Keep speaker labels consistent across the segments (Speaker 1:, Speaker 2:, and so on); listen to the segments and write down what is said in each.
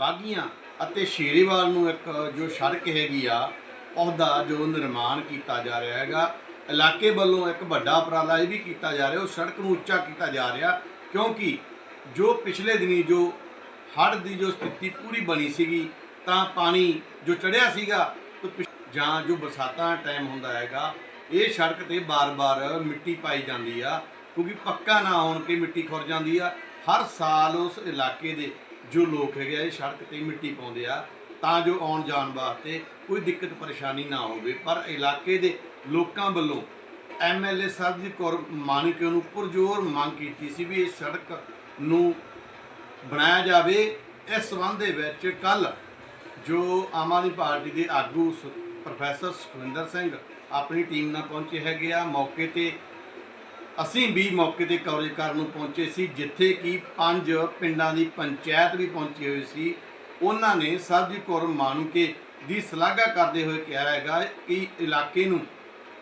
Speaker 1: ਬਾਗੀਆਂ ਅਤੇ ਸ਼ੇਰੇਵਾਲ ਨੂੰ ਇੱਕ ਜੋ ਸੜਕ ਹੈਗੀ ਆ, ਉਹਦਾ ਜੋ ਨਿਰਮਾਣ ਕੀਤਾ ਜਾ ਰਿਹਾ ਹੈਗਾ, ਇਲਾਕੇ ਵੱਲੋਂ ਇੱਕ ਵੱਡਾ ਉਪਰਾਲਾ ਇਹ ਵੀ ਕੀਤਾ ਜਾ ਰਿਹਾ, ਉਹ ਸੜਕ ਨੂੰ ਉੱਚਾ ਕੀਤਾ ਜਾ ਰਿਹਾ, ਕਿਉਂਕਿ ਜੋ ਪਿਛਲੇ ਦਿਨੀ ਜੋ ਹੜ੍ਹ ਦੀ ਜੋ ਸਥਿਤੀ ਪੂਰੀ ਬਣੀ ਸੀਗੀ, ਤਾਂ ਪਾਣੀ ਜੋ ਚੜਿਆ ਸੀਗਾ ਜਾਂ ਜੋ ਬਰਸਾਤਾਂ ਟਾਈਮ ਹੁੰਦਾ ਹੈਗਾ, ਇਹ ਸੜਕ ਤੇ ਬਾਰ-ਬਾਰ ਮਿੱਟੀ ਪਾਈ ਜਾਂਦੀ ਆ, ਕਿਉਂਕਿ ਪੱਕਾ ਨਾ ਹੋਣ ਕੇ ਮਿੱਟੀ ਖੁਰ ਜਾਂਦੀ ਆ। ਹਰ ਸਾਲ ਉਸ ਇਲਾਕੇ ਦੇ ਜੋ ਲੋਕ ਹੈਗੇ ਆ, ਇਹ ਸੜਕ ਤੇ ਮਿੱਟੀ ਪਾਉਂਦੇ ਆ, ਤਾਂ ਜੋ ਆਉਣ ਜਾਣ ਵਾਸਤੇ ਕੋਈ ਦਿੱਕਤ ਪਰੇਸ਼ਾਨੀ ਨਾ ਹੋਵੇ। ਪਰ ਇਲਾਕੇ ਦੇ ਲੋਕਾਂ ਵੱਲੋਂ ਐਮਐਲਏ ਸਰਬਜੀਤ ਕੌਰ ਮਾਨਿਕ ਨੂੰ ਪੁਰਜੋਰ ਮੰਗ ਕੀਤੀ ਸੀ ਵੀ ਇਹ ਸੜਕ ਨੂੰ ਬਣਾਇਆ ਜਾਵੇ। ਇਸ ਸੰਬੰਧ ਦੇ ਵਿੱਚ ਕੱਲ ਜੋ ਆਮ ਆਦਮੀ ਪਾਰਟੀ ਦੇ ਆਗੂ ਸ- ਪ੍ਰੋਫੈਸਰ ਸੁਖਵਿੰਦਰ ਸਿੰਘ ਆਪਣੀ ਟੀਮ ਨਾਲ ਪਹੁੰਚੇ ਹੈਗੇ ਆ। ਮੌਕੇ ਤੇ ਅਸੀਂ ਵੀ ਮੌਕੇ ਤੇ ਕਵਰੇਜ ਕਰਨ ਨੂੰ ਪਹੁੰਚੇ ਸੀ, ਜਿੱਥੇ ਕਿ ਪੰਜ ਪਿੰਡਾਂ ਦੀ ਪੰਚਾਇਤ ਵੀ ਪਹੁੰਚੀ ਹੋਈ ਸੀ। ਉਹਨਾਂ ਨੇ ਸਰਬਜੀਤ ਕੌਰ ਮਾਨੂਕੇ ਦੀ ਸ਼ਲਾਘਾ ਕਰਦੇ ਹੋਏ ਕਿਹਾ ਹੈਗਾ ਕਿ ਇਲਾਕੇ ਨੂੰ,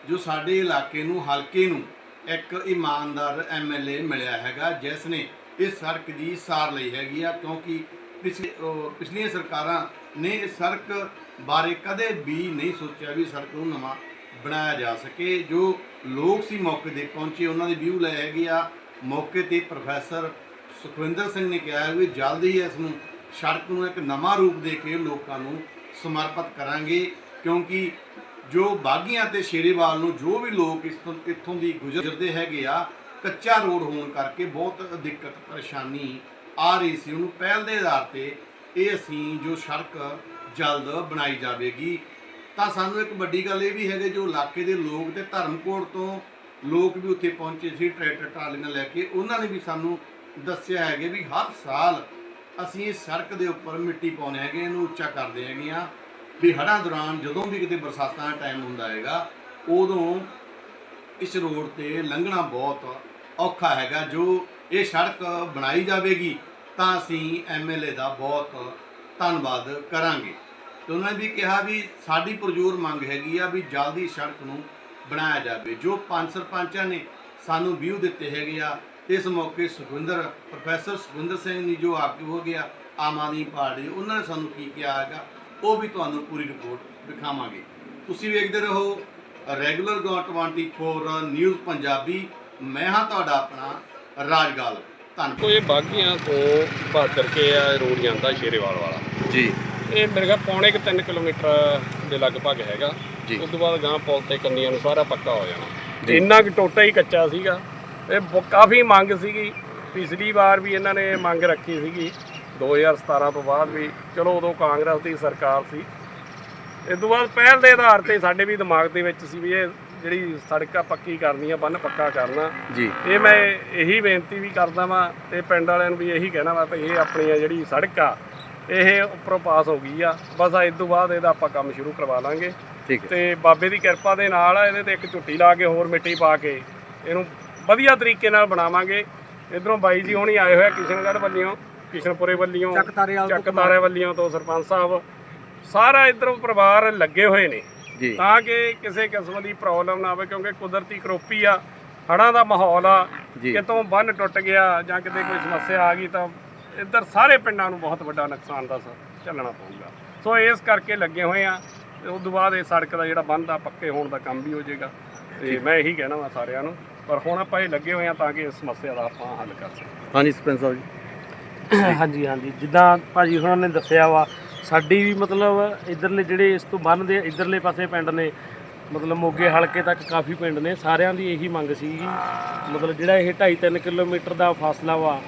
Speaker 1: ਜੋ ਸਾਡੇ ਇਲਾਕੇ ਨੂੰ, ਹਲਕੇ ਨੂੰ ਇੱਕ ਇਮਾਨਦਾਰ ਐਮਐਲਏ ਮਿਲਿਆ ਹੈਗਾ, ਜਿਸ ਨੇ ਇਸ ਸੜਕ ਦੀ ਸਾਰ ਲਈ ਹੈਗੀ ਆ, ਕਿਉਂਕਿ ਪਿਛਲੇ ਪਿਛਲੀਆਂ ਸਰਕਾਰਾਂ ਨੇ ਇਸ ਸੜਕ ਬਾਰੇ ਕਦੇ ਵੀ ਨਹੀਂ ਸੋਚਿਆ ਵੀ ਸੜਕ ਨੂੰ ਨਵਾਂ ਬਣਾਇਆ ਜਾ ਸਕੇ। ਜੋ ਲੋਕ ਸੀ ਮੌਕੇ ਤੇ ਪਹੁੰਚੇ, ਉਹਨਾਂ ਦੇ ਵਿਊ ਲਏ ਹੈਗੇ ਆ। ਮੌਕੇ ਤੇ ਪ੍ਰੋਫੈਸਰ ਸੁਖਵਿੰਦਰ ਸਿੰਘ ਨੇ ਕਿਹਾ ਵੀ ਜਲਦ ਹੀ ਇਸ ਨੂੰ ਸੜਕ ਨੂੰ ਇੱਕ ਨਵਾਂ ਰੂਪ ਦੇ ਕੇ ਲੋਕਾਂ ਨੂੰ ਸਮਰਪਿਤ ਕਰਾਂਗੇ, ਕਿਉਂਕਿ ਜੋ ਬਾਗੀਆਂ ਤੇ ਸ਼ੇਰੇਵਾਲ ਨੂੰ ਜੋ ਵੀ ਲੋਕ ਇਸ ਤੋਂ ਇੱਥੋਂ ਦੀ ਗੁਜ਼ਰਦੇ ਹੈਗੇ ਆ, ਕੱਚਾ ਰੋਡ ਹੋਣ ਕਰਕੇ ਬਹੁਤ ਦਿੱਕਤ, ਪਰੇਸ਼ਾਨੀ ਆ ਰਹੀ ਸੀ। ਉਹਨੂੰ ਪਹਿਲ ਦੇ ਆਧਾਰ ਤੇ ਇਹ ਅਸੀਂ ਜੋ ਸੜਕ ਜਲਦ ਬਣਾਈ ਜਾਵੇਗੀ। ਤਾਂ ਸਾਨੂੰ ਇੱਕ ਵੱਡੀ ਗੱਲ ਇਹ ਵੀ ਹੈਗੇ ਜੋ ਇਲਾਕੇ ਦੇ ਲੋਕ ਤੇ ਧਰਮਕੋਟ ਤੋਂ ਲੋਕ ਵੀ ਉੱਥੇ ਪਹੁੰਚੇ ਸੀ, ਟਰੈਕਟਰ, ਟਰਾਲੀਆਂ ਲੈ ਕੇ, ਉਹਨਾਂ ਨੇ ਵੀ ਸਾਨੂੰ ਦੱਸਿਆ ਹੈਗੇ ਵੀ ਹਰ ਸਾਲ ਅਸੀਂ ਇਸ ਸੜਕ ਦੇ ਉੱਪਰ ਮਿੱਟੀ ਪਾਉਂਦੇ ਹੈਗੇ, ਇਹਨੂੰ ਉੱਚਾ ਕਰਦੇ ਹੈਗੇ ਆ ਵੀ ਹੜ੍ਹਾਂ ਦੌਰਾਨ ਜਦੋਂ ਵੀ ਕਿਤੇ ਬਰਸਾਤਾਂ ਦਾ ਟਾਈਮ ਹੁੰਦਾ ਹੈਗਾ, ਉਦੋਂ ਇਸ ਰੋਡ ਤੇ ਲੰਘਣਾ ਬਹੁਤ ਔਖਾ ਹੈਗਾ। ਜੋ ਇਹ ਸੜਕ ਬਣਾਈ ਜਾਵੇਗੀ, ਤਾਂ ਅਸੀਂ ਐਮਐਲਏ ਦਾ ਬਹੁਤ ਧੰਨਵਾਦ ਕਰਾਂਗੇ। ਤੇ ਉਹਨਾਂ ਨੇ ਵੀ ਕਿਹਾ ਵੀ ਸਾਡੀ ਪ੍ਰਜੋਰ ਮੰਗ ਹੈਗੀ ਆ ਵੀ ਜਲਦੀ ਸੜਕ ਨੂੰ ਬਣਾਇਆ ਜਾਵੇ। ਜੋ ਪੰਜ ਸਰਪੰਚਾਂ ਨੇ ਸਾਨੂੰ ਵਿਊ ਦਿੱਤੇ ਹੈਗੇ ਆ ਇਸ ਮੌਕੇ ਸੁਖਵਿੰਦਰ ਪ੍ਰੋਫੈਸਰ ਸੁਖਵਿੰਦਰ ਸਿੰਘ ਨੇ ਜੋ ਆਪ ਹੋ ਗਿਆ ਆਮ ਆਦਮੀ ਪਾਰਟੀ ਦੇ, ਉਹਨਾਂ ਨੇ ਸਾਨੂੰ ਕੀ ਕਿਹਾ ਹੈਗਾ ਉਹ ਵੀ ਤੁਹਾਨੂੰ ਪੂਰੀ ਰਿਪੋਰਟ ਦਿਖਾਵਾਂਗੇ। ਤੁਸੀਂ ਵੇਖਦੇ ਰਹੋ ਰੈਗੂਲਰ ਗੋ 24 ਨਿਊਜ਼ ਪੰਜਾਬੀ ਮੈਂ ਹਾਂ ਤੁਹਾਡਾ ਆਪਣਾ ਰਾਜਗਾਲ। ਧੰਨਵਾਦ।
Speaker 2: ਕੋਈ ਬਾਗੀਆਂ ਤੋਂ ਬਹਾਦਰ ਕੇ ਆ ਰੋਡ ਜਾਂਦਾ ਸ਼ੇਰੇਵਾਲ ਵਾਲਾ।
Speaker 1: ਜੀ।
Speaker 2: ਇਹ ਮੇਰੇ ਖਿਆਲ ਪੌਣੇ ਕੁ 3 ਕਿਲੋਮੀਟਰ ਦੇ ਲਗਭਗ ਹੈਗਾ।
Speaker 1: ਜੀ।
Speaker 2: ਉਸ ਤੋਂ ਬਾਅਦ ਗਾਂ ਪੁਲ ਤੇ ਕੰਨੀਆਂ ਨੂੰ ਸਾਰਾ ਪੱਕਾ ਹੋ ਜਾਣਾ। ਇੰਨਾ ਕਿ ਟੋਟਾ ਹੀ ਕੱਚਾ ਸੀਗਾ। ਇਹ ਬ- ਕਾਫੀ ਮੰਗ ਸੀਗੀ। ਪਿਛਲੀ ਵਾਰ ਵੀ ਇਹਨਾਂ ਨੇ ਮੰਗ ਰੱਖੀ ਸੀਗੀ। 2017 ਤੋਂ ਬਾਅਦ ਵੀ ਚਲੋ ਉਦੋਂ ਕਾਂਗਰਸ ਦੀ ਸਰਕਾਰ ਸੀ। ਇਸ ਤੋਂ ਬਾਅਦ ਪਹਿਲ ਦੇ ਆਧਾਰ ਤੇ ਸਾਡੇ ਵੀ ਦਿਮਾਗ ਦੇ ਵਿੱਚ ਸੀ ਵੀ ਇਹ ਜਿਹੜੀ ਸੜਕਾਂ ਪੱਕੀ ਕਰਨੀ ਆ ਬੰਨ ਪੱਕਾ ਕਰਨਾ।
Speaker 1: ਜੀ।
Speaker 2: ਇਹ ਮੈਂ ਇਹੀ ਬੇਨਤੀ ਵੀ ਕਰਦਾ ਵਾਂ ਤੇ ਪਿੰਡ ਵਾਲਿਆਂ ਨੂੰ ਵੀ ਇਹੀ ਕਹਿਣਾ ਵਾ ਭਈ ਇਹ ਆਪਣੀ ਆ ਜਿਹੜੀ ਸੜਕ ਆ ਇਹ ਉੱਪਰੋਂ ਪਾਸ ਹੋ ਗਈ ਆ। ਬਸ ਇਸ ਤੋਂ ਬਾਅਦ ਇਹਦਾ ਆਪਾਂ ਕੰਮ ਸ਼ੁਰੂ ਕਰਵਾ ਲਾਂਗੇ।
Speaker 1: ਠੀਕ ਹੈ।
Speaker 2: ਤੇ ਬਾਬੇ ਦੀ ਕਿਰਪਾ ਦੇ ਨਾਲ ਇਹਦੇ ਤੇ ਇੱਕ ਝੁੱਟੀ ਲਾ ਕੇ ਹੋਰ ਮਿੱਟੀ ਪਾ ਕੇ ਇਹਨੂੰ ਵਧੀਆ ਤਰੀਕੇ ਨਾਲ ਬਣਾਵਾਂਗੇ। ਇਧਰੋਂ ਬਾਈ ਜੀ ਹੁਣੀ ਆਏ ਹੋਏ ਆ ਕਿਸ਼ਨਗੜ੍ਹ ਵੱਲਿਓਂ ਕਿਸ਼ਨਪੁਰੇ ਵੱਲਿਓਂ ਚੱਕ ਤਾਰੇ ਵੱਲਿਓਂ ਤੋਂ ਸਰਪੰਚ ਸਾਹਿਬ। ਸਾਰਾ ਇਧਰੋਂ ਪਰਿਵਾਰ ਲੱਗੇ ਹੋਏ ਨੇ।
Speaker 1: ਜੀ।
Speaker 2: ਤਾਂ ਕਿ ਕਿਸੇ ਕਿਸਮ ਦੀ ਪ੍ਰੋਬਲਮ ਨਾ ਆਵੇ ਕਿਉਂਕਿ ਕੁਦਰਤੀ ਕਰੋਪੀ ਆ ਹੜ੍ਹਾਂ ਦਾ ਮਾਹੌਲ ਆ। ਕਿਤੋਂ ਬੰਨ ਟੁੱਟ ਗਿਆ ਜਾਂ ਕਿਤੇ ਕੋਈ ਸਮੱਸਿਆ ਆ ਗਈ ਤਾਂ ਇੱਧਰ ਸਾਰੇ ਪਿੰਡਾਂ ਨੂੰ ਬਹੁਤ ਵੱਡਾ ਨੁਕਸਾਨ ਦਾ ਸ- ਝੱਲਣਾ ਪਊਗਾ। ਸੋ ਇਸ ਕਰਕੇ ਲੱਗੇ ਹੋਏ ਆ। ਤੇ ਉਸ ਤੋਂ ਬਾਅਦ ਇਹ ਸੜਕ ਦਾ ਜਿਹੜਾ ਬੰਦ ਆ ਪੱਕੇ ਹੋਣ ਦਾ ਕੰਮ ਵੀ ਹੋ ਜਾਏਗਾ। ਤੇ ਮੈਂ ਇਹੀ ਕਹਿਣਾ ਵਾ ਸਾਰਿਆਂ ਨੂੰ ਪਰ ਹੁਣ ਆਪਾਂ ਇਹ ਲੱਗੇ ਹੋਏ ਆ ਤਾਂ ਕਿ ਇਸ ਸਮੱਸਿਆ ਦਾ ਆਪਾਂ ਹੱਲ ਕਰ ਸਕੀਏ।
Speaker 1: ਹਾਂਜੀ ਸਰਪੰਚ ਸਾਹਿਬ ਜੀ।
Speaker 3: ਹਾਂਜੀ ਹਾਂਜੀ। ਜਿੱਦਾਂ ਭਾਜੀ ਹੁਣਾਂ ਨੇ ਦੱਸਿਆ ਵਾ ਸਾਡੀ ਵੀ ਮਤਲਬ ਇਧਰਲੇ ਜਿਹੜੇ ਇਸ ਤੋਂ ਬੰਨ ਦੇ ਇਧਰਲੇ ਪਾਸੇ ਪਿੰਡ ਨੇ ਮਤਲਬ ਮੋਗੇ ਹਲਕੇ ਤੱਕ ਕਾਫੀ ਪਿੰਡ ਨੇ ਸਾਰਿਆਂ ਦੀ ਇਹੀ ਮੰਗ ਸੀਗੀ। ਮਤਲਬ ਜਿਹੜਾ ਇਹ 2.5 3 ਕਿਲੋਮੀਟਰ ਦਾ ਫਾਸਲਾ ਵਾ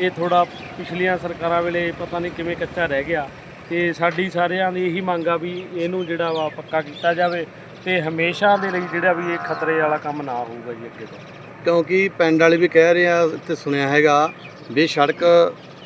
Speaker 3: ਇਹ ਥੋੜਾ ਪਿਛਲੀਆਂ ਸਰਕਾਰਾਂ ਵੇਲੇ ਪਤਾ ਨਹੀਂ ਕਿਵੇਂ ਕੱਚਾ ਰਹਿ ਗਿਆ ਤੇ ਸਾਡੀ ਸਾਰਿਆਂ ਦੀ ਇਹੀ ਮੰਗ ਆ ਵੀ ਇਹਨੂੰ ਜਿਹੜਾ ਵਾ ਪੱਕਾ ਕੀਤਾ ਜਾਵੇ ਤੇ ਹਮੇਸ਼ਾ ਦੇ ਲਈ ਜਿਹੜਾ ਵੀ ਇਹ ਖਤਰੇ ਵਾਲਾ ਕੰਮ ਨਾ ਹੋਊਗਾ ਜੀ ਅੱਗੇ ਤੋਂ।
Speaker 1: ਕਿਉਂਕਿ ਪਿੰਡ ਵਾਲੇ ਵੀ ਕਹਿ ਰਹੇ ਆ, ਇੱਥੇ ਸੁਣਿਆ ਹੈਗਾ ਵੀ ਸੜਕ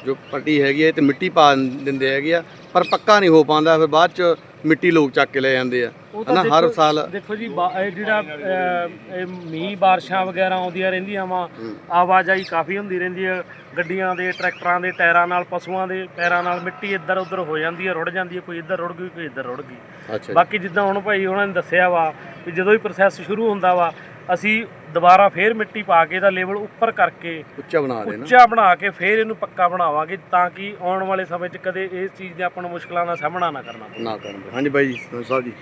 Speaker 1: ਜੋ ਪੱਟੀ ਹੈਗੀ ਹੈ ਤੇ ਮਿੱਟੀ ਪਾ ਦਿੰਦੇ ਹੈਗੇ ਆ, ਪਰ ਪੱਕਾ ਨਹੀਂ ਹੋ ਪਾਉਂਦਾ, ਫਿਰ ਬਾਅਦ ਚ ਮਿੱਟੀ ਲੋਕ ਚੱਕ ਕੇ ਲੈ ਜਾਂਦੇ ਆ। ਹਨਾ ਹਰ ਸਾਲ
Speaker 3: ਦੇਖੋ ਜੀ ਬਾ- ਇਹ ਜਿਹੜਾ ਅਹ, ਇਹ ਮੀਂਹ ਬਾਰਿਸ਼ਾਂ ਵਗੈਰਾ ਆਉਂਦੀਆਂ ਰਹਿੰਦੀਆਂ ਵਾ ਆਵਾਜਾਈ ਕਾਫੀ ਹੁੰਦੀ ਰਹਿੰਦੀ ਹੈ ਗੱਡੀਆਂ ਦੇ ਟਰੈਕਟਰਾਂ ਦੇ ਟਾਇਰਾਂ ਨਾਲ ਪਸ਼ੂਆਂ ਦੇ ਪੈਰਾਂ ਨਾਲ ਮਿੱਟੀ ਇੱਧਰ ਉੱਧਰ ਹੋ ਜਾਂਦੀ ਹੈ ਰੁੜ ਜਾਂਦੀ ਹੈ ਕੋਈ ਇੱਧਰ ਰੁੜ ਗਈ ਕੋਈ ਇੱਧਰ ਰੁੜ ਗਈ।
Speaker 1: ਅੱਛਾ
Speaker 3: ਬਾਕੀ ਜਿੱਦਾਂ ਹੁਣ ਭਾਈ ਉਹਨਾਂ ਨੇ ਦੱਸਿਆ ਵਾ ਵੀ ਜਦੋਂ ਹੀ ਪ੍ਰੋਸੈਸ ਸ਼ੁਰੂ ਹੁੰਦਾ ਵਾ ਅਸੀਂ ਦੁਬਾਰਾ ਫੇਰ ਮਿੱਟੀ ਪਾ ਕੇ ਇਹਦਾ ਲੈਵਲ ਉੱਪਰ ਕਰਕੇ
Speaker 1: ਉੱਚਾ ਬਣਾ ਦੇਣਾ।
Speaker 3: ਉੱਚਾ ਬਣਾ ਕੇ ਫੇਰ ਇਹਨੂੰ ਪੱਕਾ ਬਣਾਵਾਂਗੇ ਤਾਂ ਕਿ ਆਉਣ ਵਾਲੇ ਸਮੇਂ 'ਚ ਕਦੇ ਇਸ ਚੀਜ਼ ਦੇ ਆਪਾਂ ਨੂੰ ਮੁਸ਼ਕਲਾਂ ਦਾ ਸਾਹਮਣਾ ਨਾ ਕਰਨਾ ਪਵੇ।
Speaker 1: ਨਾ ਕਰਨ ਹਾਂਜੀ ਬਾਈ ਜੀ ਸਾਹਿਬ ਜੀ।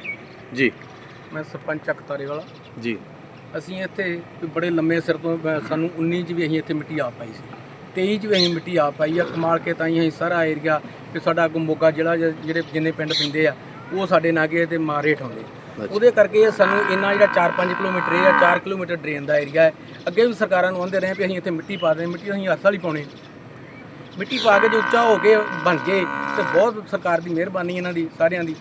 Speaker 1: ਜੀ।
Speaker 4: ਮੈਂ ਸਰਪੰਚ ਚੱਕ ਤਾਰੇ ਵਾਲਾ।
Speaker 1: ਜੀ।
Speaker 4: ਅਸੀਂ ਇੱਥੇ ਕੋਈ ਬੜੇ ਲੰਮੇ ਸਿਰ ਤੋਂ ਅਹ ਸਾਨੂੰ 19 ਚ ਵੀ ਅਸੀਂ ਇੱਥੇ ਮਿੱਟੀ ਆ ਪਾਈ ਸੀ। 23 ਚ ਵੀ ਅਸੀਂ ਮਿੱਟੀ ਆ ਪਾਈ ਆ ਕਮਾਲ ਕੇ ਤਾਂ ਹੀ ਅਸੀਂ ਸਾਰਾ ਏਰੀਆ ਕਿ ਸਾਡਾ ਅੱਗੋਂ ਮੋਗਾ ਜਿਹੜਾ ਜਿਹੜੇ ਜਿੰਨੇ ਪਿੰਡ ਪੈਂਦੇ ਆ ਉਹ ਸਾਡੇ ਨਾਗੇ ਤੇ ਮਾਰੇ ਠਾਉਂਦੇ। ਉਹਦੇ ਕਰਕੇ ਇਹ ਸਾਨੂੰ ਇੰਨਾ ਜਿਹੜਾ 4-5 ਕਿਲੋਮੀਟਰ ਇਹ ਆ 4 ਕਿਲੋਮੀਟਰ ਡਰੇਨ ਦਾ ਏਰੀਆ ਹੈ। ਅੱਗੇ ਵੀ ਸਰਕਾਰਾਂ ਨੂੰ ਆਂਦੇ ਰਹੇ ਵੀ ਅਸੀਂ ਇੱਥੇ ਮਿੱਟੀ ਪਾ ਦੇਣੀ ਮਿੱਟੀ ਅਸੀਂ ਹੱਥ ਵਾਲੀ ਪਾਉਣੀ। ਮਿੱਟੀ ਪਾ ਕੇ ਜੇ ਉੱਚਾ ਹੋ ਕੇ ਬਣ ਜੇ ਤੇ ਬਹੁਤ ਸਰਕਾਰ ਦੀ ਮਿਹਰਬਾਨੀ ਇਹਨਾਂ ਦੀ ਸਾਰਿਆਂ ਦੀ।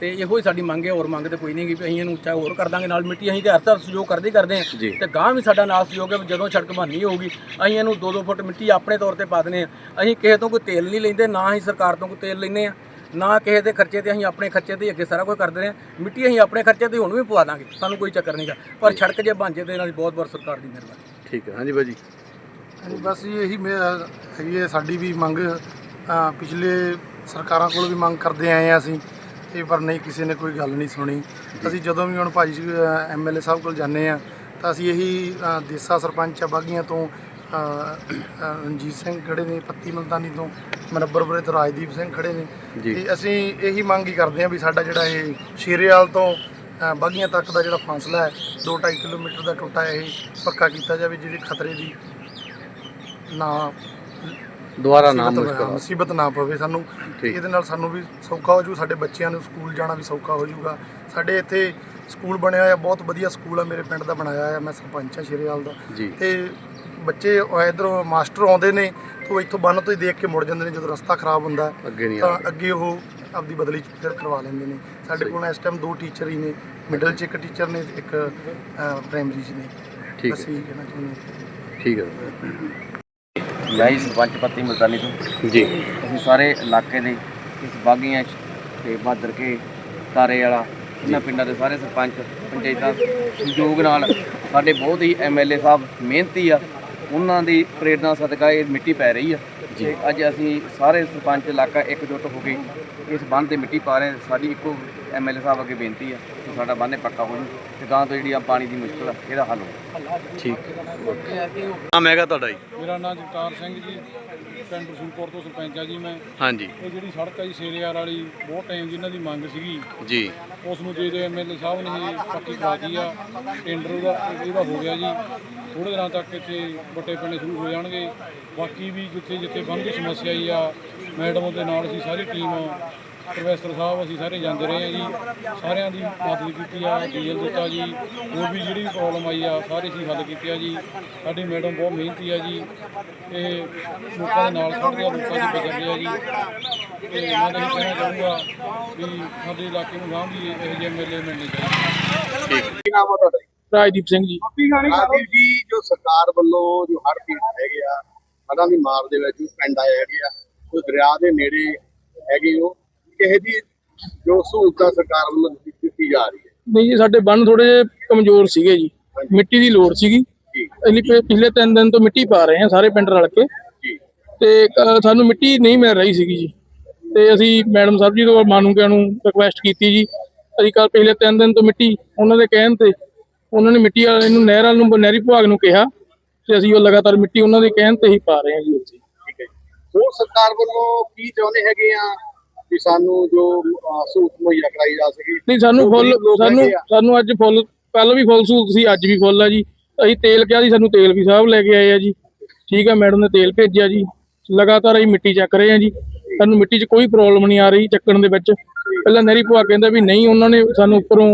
Speaker 4: ਤੇ ਇਹੋ ਹੀ ਸਾਡੀ ਮੰਗ ਹੈ ਹੋਰ ਮੰਗ ਤੇ ਕੋਈ ਨਹੀਂ ਵੀ ਅਸੀਂ ਇਹਨੂੰ ਉੱਚਾ ਹੋਰ ਕਰ ਦਾਂਗੇ ਨਾਲ ਮਿੱਟੀ ਅਸੀਂ ਤੇ ਹਰ ਤਰ੍ਹਾਂ ਸਹਿਯੋਗ ਕਰਦੇ ਹੀ ਕਰਦੇ ਹਾਂ।
Speaker 1: ਜੀ।
Speaker 4: ਤੇ ਗਾਂ ਵੀ ਸਾਡਾ ਨਾਲ ਸਹਿਯੋਗ ਹੈ ਜਦੋਂ ਸੜਕ ਬਣਨੀ ਹੋਊਗੀ ਅਸੀਂ ਇਹਨੂੰ 2-2 ਫੁੱਟ ਮਿੱਟੀ ਆਪਣੇ ਤੌਰ ਤੇ ਪਾ ਦਨੇ ਆ ਅਸੀਂ ਕਿਸੇ ਤੋਂ ਕੋਈ ਤੇਲ ਨਹੀਂ ਲੈਂਦੇ ਨਾ ਹੀ ਸਰਕਾਰ ਤੋਂ ਕੋਈ ਤੇਲ ਲੈਂਦੇ ਆ ਨਾ ਕਿਸੇ ਦੇ ਖਰਚੇ ਤੇ ਅਸੀਂ ਆਪਣੇ ਖਰਚੇ ਤੇ ਹੀ ਅੱਗੇ ਸਾਰਾ ਕੁਝ ਕਰਦੇ ਹਾਂ। ਮਿੱਟੀ ਅਸੀਂ ਆਪਣੇ ਖਰਚੇ ਤੇ ਹੁਣ ਵੀ ਪਵਾ ਦਾਂਗੇ ਸਾਨੂੰ ਕੋਈ ਚੱਕਰ ਨਹੀਂਗਾ ਪਰ ਸੜਕ ਜੇ ਬਣ ਜੇ ਤੇ ਨਾਲ ਬਹੁਤ ਬਹੁਤ ਸਰਕਾਰ ਦੀ ਮਿਹਰਬਾਨੀ।
Speaker 1: ਠੀਕ ਹੈ ਹਾਂਜੀ ਬਾਈ ਜੀ
Speaker 5: ਹਾਂਜੀ ਬਸ ਜੀ ਇਹੀ ਮੇ- ਹੈਗੀ ਹੈ ਸਾਡੀ ਵੀ ਮੰਗ। ਪਿਛਲੇ ਸਰਕਾਰਾਂ ਕੋਲ ਵੀ ਮੰਗ ਕਰਦੇ ਆਏ ਆ ਅਸੀਂ। ਤੇ ਪਰ ਨਹੀਂ ਕਿਸੇ ਨੇ ਕੋਈ ਗੱਲ ਨਹੀਂ ਸੁਣੀ। ਅਸੀਂ ਜਦੋਂ ਵੀ ਹੁਣ ਭਾਈ ਐਮਐਲਏ ਸਾਹਿਬ ਕੋਲ ਜਾਂਦੇ ਆ ਤਾਂ ਅਸੀਂ ਇਹੀ ਅ, ਦੇਸਾ ਸਰਪੰਚ ਆ ਬਾਗੀਆਂ ਤੋਂ ਅ, ਅ, ਰਣਜੀਤ ਸਿੰਘ ਖੜੇ ਨੇ ਪੱਤੀ ਮਲਤਾਨੀ ਤੋਂ ਮਨੱਬਰਪੁਰੇ ਤੋਂ ਰਾਜਦੀਪ ਸਿੰਘ ਖੜੇ ਨੇ।
Speaker 1: ਜੀ।
Speaker 5: ਤੇ ਅਸੀਂ ਇਹੀ ਮੰਗ ਹੀ ਕਰਦੇ ਆ ਵੀ ਸਾਡਾ ਜਿਹੜਾ ਇਹ ਸ਼ੇਰੇਵਾਲ ਤੋਂ ਅ, ਬਾਗੀਆਂ ਤੱਕ ਦਾ ਜਿਹੜਾ ਫਾਸਲਾ ਹੈ 2.5 ਕਿਲੋਮੀਟਰ ਦਾ ਟੋਟਾ ਇਹ ਪੱਕਾ ਕੀਤਾ ਜਾਵੇ ਜਿਹਦੇ ਖਤਰੇ ਦੀ ਨਾ
Speaker 1: ਦੁਬਾਰਾ
Speaker 5: ਮੁਸੀਬਤ
Speaker 1: ਮੁਸ਼ਕਲ
Speaker 5: ਮੁਸੀਬਤ ਨਾ ਪਵੇ ਸਾਨੂੰ
Speaker 1: ਠੀਕ।
Speaker 5: ਇਹਦੇ ਨਾਲ ਸਾਨੂੰ ਵੀ ਸੌਖਾ ਹੋ ਜੂ ਸਾਡੇ ਬੱਚਿਆਂ ਨੂੰ ਸਕੂਲ ਜਾਣਾ ਵੀ ਸੌਖਾ ਹੋ ਜੂਗਾ। ਸਾਡੇ ਇੱਥੇ ਸਕੂਲ ਬਣਿਆ ਹੋਇਆ ਬਹੁਤ ਵਧੀਆ ਸਕੂਲ ਆ ਮੇਰੇ ਪਿੰਡ ਦਾ ਬਣਾਇਆ ਹੋਇਆ ਮੈਂ ਸਰਪੰਚ ਆ ਸ਼ੇਰੇਵਾਲ ਦਾ।
Speaker 1: ਜੀ।
Speaker 5: ਤੇ ਬੱਚੇ ਇਧਰੋਂ ਮਾਸਟਰ ਆਉਂਦੇ ਨੇ ਤੋਂ ਇੱਥੋਂ ਬੰਨ ਤੋਂ ਹੀ ਦੇਖ ਕੇ ਮੁੜ ਜਾਂਦੇ ਨੇ ਜਦੋਂ ਰਸਤਾ ਖਰਾਬ ਹੁੰਦਾ
Speaker 1: ਅੱਗੇ ਨਹੀਂ
Speaker 5: ਤਾਂ
Speaker 1: ਆਉਂਦੇ।
Speaker 5: ਅੱਗੇ ਉਹ ਆਪਦੀ ਬਦਲੀ ਫਿਰ ਕਰਵਾ ਲੈਂਦੇ ਨੇ। ਸਾਡੇ ਕੋਲ ਇਸ ਟਾਈਮ ਦੋ ਟੀਚਰ ਹੀ ਨੇ ਮਿਡਲ 'ਚ ਇੱਕ ਟੀਚਰ ਨੇ ਤੇ ਇੱਕ ਪ੍ਰਾਇਮਰੀ 'ਚ ਨੇ।
Speaker 1: ਠੀਕ
Speaker 5: ਬਸ
Speaker 1: ਹੈ
Speaker 5: ਇਹੀ ਕਹਿਣਾ ਚਾਹੁੰਦੇ। ਹਾਂ
Speaker 1: ਠੀਕ ਹੈ।
Speaker 6: ਮੈਂ ਜੀ ਸਰਪੰਚ ਪੱਤੀ ਮਲਤਾਨੀ ਤੋਂ।
Speaker 1: ਜੀ।
Speaker 6: ਅਸੀਂ ਸਾਰੇ ਇਲਾਕੇ ਦੇ ਇਸ ਬਾਗੀਆਂ 'ਚ ਤੇ ਬਾਦਰ ਕੇ ਤਾਰੇ ਵਾਲਾ ਇਹਨਾਂ ਪਿੰਡਾਂ ਦੇ ਸਾਰੇ ਸਰਪੰਚ ਪੰਚਾਇਤਾਂ ਸਹਿਯੋਗ ਨਾਲ ਸਾਡੇ ਬਹੁਤ ਹੀ ਐਮਐਲਏ ਸਾਹਿਬ ਮਿਹਨਤੀ ਆ। ਉਹਨਾਂ ਦੀ ਪ੍ਰੇਰਣਾ ਸਦਕਾ ਇਹ ਮਿੱਟੀ ਪੈ ਰਹੀ ਆ। ਤੇ ਅੱਜ ਅਸੀਂ ਸਾਰੇ ਸਰਪੰਚ ਇਲਾਕਾ ਇਕਜੁੱਟ ਹੋ ਕੇ ਇਸ ਬੰਨ੍ਹ ਤੇ ਮਿੱਟੀ ਪਾ ਰਹੇ ਹਾਂ। ਸਾਡੀ ਇੱਕੋ ਐਮਐਲਏ ਸਾਹਿਬ ਅੱਗੇ ਬੇਨਤੀ ਆ ਕਿ ਸਾਡਾ ਬੰਨ੍ਹ ਪੱਕਾ ਹੋ ਜਾਵੇ ਤੇ ਗਾਂ ਤੋਂ ਜਿਹੜੀ ਆ ਪਾਣੀ ਦੀ ਮੁਸ਼ਕਲ ਆ ਇਹਦਾ ਹੱਲ ਹੋ
Speaker 1: ਠੀਕ। ਨਾਮ ਹੈਗਾ ਤੁਹਾਡਾ ਜੀ?
Speaker 7: ਮੇਰਾ ਨਾਮ ਜਗਤਾਰ ਸਿੰਘ ਜੀ। ਪਿੰਡ ਰਸੂਲਪੁਰ ਤੋਂ ਸਰਪੰਚ ਆ ਜੀ ਮੈਂ।
Speaker 1: ਹਾਂਜੀ।
Speaker 7: ਇਹ ਜਿਹੜੀ ਸੜਕ ਆ ਜੀ ਸੇਰੇਵਾਲ ਵਾਲੀ ਬਹੁਤ ਟਾਈਮ ਦੀ ਇਹਨਾਂ ਦੀ ਮੰਗ ਸੀਗੀ।
Speaker 1: ਜੀ।
Speaker 7: ਉਸ ਨੂੰ ਜੇ ਐਮਐਲਏ ਸਾਹਿਬ ਨੇ ਇਹ ਪੱਕੀ ਕਰਾਤੀ ਆ ਟੈਂਡਰ ਦਾ ਇਹਦਾ ਹੋ ਗਿਆ ਜੀ। ਥੋੜੇ ਦਿਨਾਂ ਤੱਕ ਇੱਥੇ ਵੱਟੇ ਪੈਣੇ ਸ਼ੁਰੂ ਹੋ ਜਾਣਗੇ। ਬਾਕੀ ਵੀ ਜਿੱਥੇ ਜਿੱਥੇ ਬੰਦ ਦੀ ਸਮੱਸਿਆ ਆਈ ਆ ਮੈਡਮ ਦੇ ਨਾਲ ਅਸੀਂ ਸਾਰੀ ਟੀਮ ਪ੍ਰੋਫੈਸਰ ਸਾਹਿਬ ਅਸੀਂ ਸਾਰੇ ਜਾਂਦੇ ਰਹੇ ਆ ਜੀ। ਸਾਰਿਆਂ ਦੀ ਮਦਦ ਕੀਤੀ ਆ ਡੀਐਲ ਦਿੱਤਾ ਜੀ। ਹੋਰ ਵੀ ਜਿਹੜੀ ਪ੍ਰੋਬਲਮ ਆਈ ਆ ਸਾਰੇ ਅਸੀਂ ਹੱਲ ਕੀਤੀ ਆ ਜੀ। ਸਾਡੀ ਮੈਡਮ ਬਹੁਤ ਮਿਹਨਤੀ ਆ ਜੀ। ਇਹ ਲੋਕਾਂ ਦੇ ਨਾਲ ਖੜ੍ਹਦੇ ਆ ਲੋਕਾਂ ਦੀ ਬਦਲਦੇ ਆ ਜੀ। ਤੇ ਮੈਂ ਤਾਂ ਇਹ ਕਹਿਣਾ ਚਾਹੂੰਗਾ ਵੀ ਸਾਡੇ ਇਲਾਕੇ ਨੂੰ ਗਾਂ ਵੀ ਇਹੋ ਜਿਹੇ ਮੇਲੇ ਮਿਲਣੇ ਚਾਹੀਦੇ
Speaker 1: ਕੀ ਨਾਮ ਹੈ ਤੁਹਾਡਾ
Speaker 7: ਰਾਜਦੀਪ ਸਿੰਘ ਜੀ।
Speaker 1: ਜੀ ਜੋ ਸਰਕਾਰ ਵੱਲੋਂ ਜੋ ਹੜ੍ਹ ਪੀੜਤ ਹੈਗੇ ਆ ਹੜ੍ਹਾਂ ਦੀ ਮਾਰ ਦੇ ਵਿੱਚ ਪਿੰਡ ਆਏ ਹੈਗੇ ਆ ਜੋ ਦਰਿਆ ਦੇ ਨੇੜੇ ਹੈਗੇ ਉਹ ਕਿਸੇ ਦੀ ਜੋ ਸਹੂਲਤਾਂ ਸਰਕਾਰ ਵੱਲੋਂ ਦਿੱਤੀ ਜਾ ਰਹੀ ਹੈ?
Speaker 8: ਨਹੀਂ ਜੀ ਸਾਡੇ ਬੰਨ ਥੋੜੇ ਜਿਹੇ ਕਮਜ਼ੋਰ ਸੀਗੇ ਜੀ। ਮਿੱਟੀ ਦੀ ਲੋੜ ਸੀਗੀ।
Speaker 1: ਜੀ।
Speaker 8: ਪਿ- ਪਿਛਲੇ ਤਿੰਨ ਦਿਨ ਤੋਂ ਮਿੱਟੀ ਪਾ ਰਹੇ ਹਾਂ ਸਾਰੇ ਪਿੰਡ ਰਲ ਕੇ।
Speaker 1: ਜੀ।
Speaker 8: ਤੇ ਸਾਨੂੰ ਮਿੱਟੀ ਨਹੀਂ ਮਿਲ ਰਹੀ ਸੀਗੀ ਜੀ। ਤੇ ਅਸੀਂ ਮੈਡਮ ਸਾਹਿਬ ਜੀ ਤੋਂ ਮਾਨੂਕਿਆਂ ਨੂੰ ਰਿਕੁਐਸਟ ਕੀਤੀ ਜੀ। ਅਸੀਂ ਕੱਲ ਪਿਛਲੇ ਤਿੰਨ ਦਿਨ ਤੋਂ ਮਿੱਟੀ ਉਹਨਾਂ ਦੇ ਕਹਿਣ ਤੇ ਉਹਨਾਂ ਨੇ ਮਿੱਟੀ ਵਾਲੇ ਨੂੰ ਨਹਿਰ ਵਾਲ ਨੂੰ ਨਹਿਰੀ ਵਿਭਾਗ ਨੂੰ ਕਿਹਾ ਤੇ ਅਸੀਂ ਉਹ ਲਗਾਤਾਰ ਮਿੱਟੀ ਉਹਨਾਂ ਦੇ ਕਹਿਣ ਤੇ ਹੀ ਪਾ ਰਹੇ ਹਾਂ ਜੀ ਉੱਥੇ।
Speaker 1: ਠੀਕ ਹੈ ਜੀ। ਹੋਰ ਸਰਕਾਰ ਵੱਲੋਂ ਕੀ ਚਾਹੁੰਦੇ ਹੈਗੇ ਆ? ਕਿ ਸਾਨੂੰ ਜੋ ਸਹੂਲਤ ਮੁਹੱਈਆ ਕਰਾਈ ਜਾ ਸਕੇ।
Speaker 8: ਨਹੀਂ ਸਾਨੂੰ ਫੁੱਲ ਸਾਨੂੰ। ਸਾਨੂੰ ਅੱਜ ਫੁੱਲ ਕੱਲ ਵੀ ਫੁੱਲ ਸਹੂਲਤ ਸੀ ਅੱਜ ਵੀ ਫੁੱਲ ਆ ਜੀ। ਅਸੀਂ ਤੇਲ ਕਿਹਾ ਸੀ ਸਾਨੂੰ ਤੇਲ ਵੀ ਸਾਹਿਬ ਲੈ ਕੇ ਆਏ ਆ ਜੀ। ਠੀਕ ਆ ਮੈਡਮ ਨੇ ਤੇਲ ਭੇਜਿਆ ਜੀ। ਲਗਾਤਾਰ ਅਸੀਂ ਮਿੱਟੀ ਚੱਕ ਰਹੇ ਆ ਜੀ। ਸਾਨੂੰ ਮਿੱਟੀ 'ਚ ਕੋਈ ਪ੍ਰੋਬਲਮ ਨਹੀਂ ਆ ਰਹੀ ਚੱਕਣ ਦੇ ਵਿੱਚ। ਪਹਿਲਾਂ ਨਹਿਰੀ ਭਵਾ ਕਹਿੰਦਾ ਵੀ ਨਹੀਂ ਉਹਨਾਂ ਨੇ ਸਾਨੂੰ ਉੱਪਰੋਂ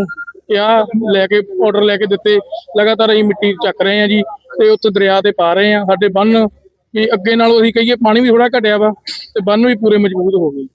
Speaker 8: ਕਿਹਾ ਲੈ ਕੇ ਆਰਡਰ ਲੈ ਕੇ ਦਿੱਤੇ। ਲਗਾਤਾਰ ਅਸੀਂ ਮਿੱਟੀ ਚੱਕ ਰਹੇ ਆ ਜੀ ਤੇ ਉੱਥੇ ਦਰਿਆ ਤੇ ਪਾ ਰਹੇ ਆ। ਸਾਡੇ ਬੰਨ ਵੀ ਅੱਗੇ ਨਾਲੋਂ ਅਸੀਂ ਕਹੀਏ ਪਾਣੀ ਵੀ ਥੋੜਾ ਘਟਿਆ ਵਾ ਤੇ ਬੰਨ ਵੀ ਪੂਰੇ ਮਜ਼ਬੂਤ ਹੋ ਗਏ।